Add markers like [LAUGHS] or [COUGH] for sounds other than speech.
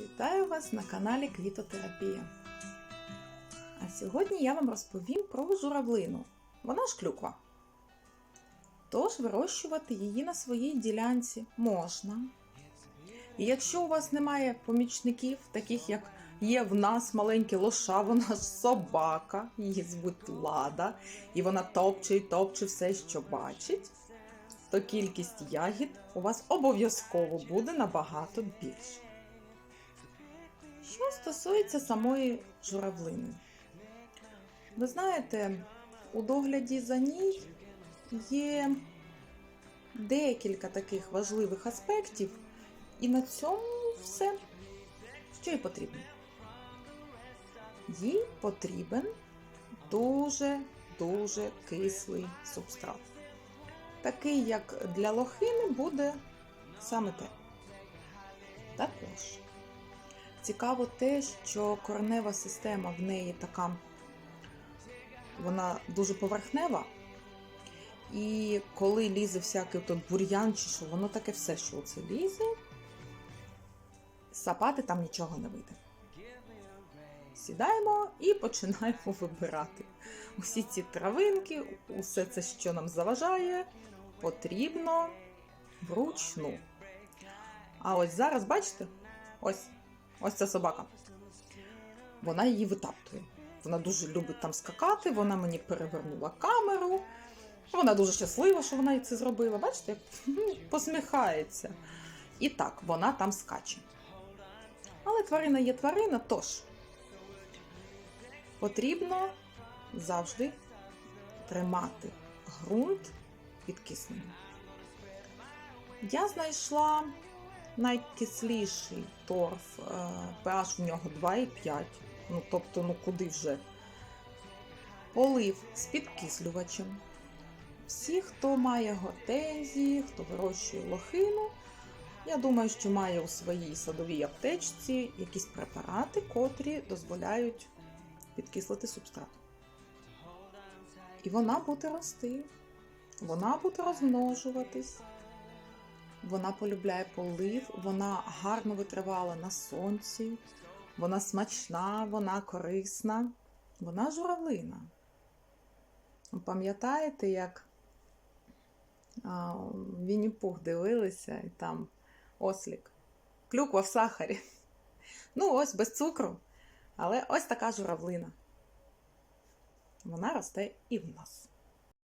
Вітаю вас на каналі Квітотерапія. А сьогодні я вам розповім про журавлину. Вона ж клюква. Тож вирощувати її на своїй ділянці можна. І якщо у вас немає помічників, таких як є в нас маленькі лоша, вона ж собака, її звуть Лада, і вона топче і топче все, що бачить, то кількість ягід у вас обов'язково буде набагато більше. Що стосується самої журавлини, ви знаєте, у догляді за ній є декілька таких важливих аспектів, і на цьому все, що їй потрібно. Їй потрібен дуже-дуже кислий субстрат. Такий, як для лохини, буде саме те. Також Цікаво те, що коренева система в неї така, вона дуже поверхнева. І коли лізе всякий тут бур'ян чи що, воно таке все, що оце лізе, сапати там нічого не вийде. Сідаємо і починаємо [LAUGHS] вибирати. Усі ці травинки, усе це, що нам заважає, потрібно вручну. А ось зараз, бачите, ось Ось ця собака. Вона її витаптує. Вона дуже любить там скакати, вона мені перевернула камеру. Вона дуже щаслива, що вона це зробила. Бачите, як [LAUGHS] посміхається. І так, вона там скаче. Але тварина є тварина, тож потрібно завжди тримати ґрунт підкисленим. Я знайшла найкисліший торф, е, pH в нього 2,5. Ну, тобто, ну куди вже? Полив з підкислювачем. Всі, хто має гортензії, хто вирощує лохину, я думаю, що має у своїй садовій аптечці якісь препарати, котрі дозволяють підкислити субстрат. І вона буде рости, вона буде розмножуватись. Вона полюбляє полив, вона гарно витривала на сонці, вона смачна, вона корисна, вона журавлина. Пам'ятаєте, як Вінні Пух дивилися і там ослік, клюква в сахарі. Ну, ось без цукру. Але ось така журавлина. Вона росте і в нас.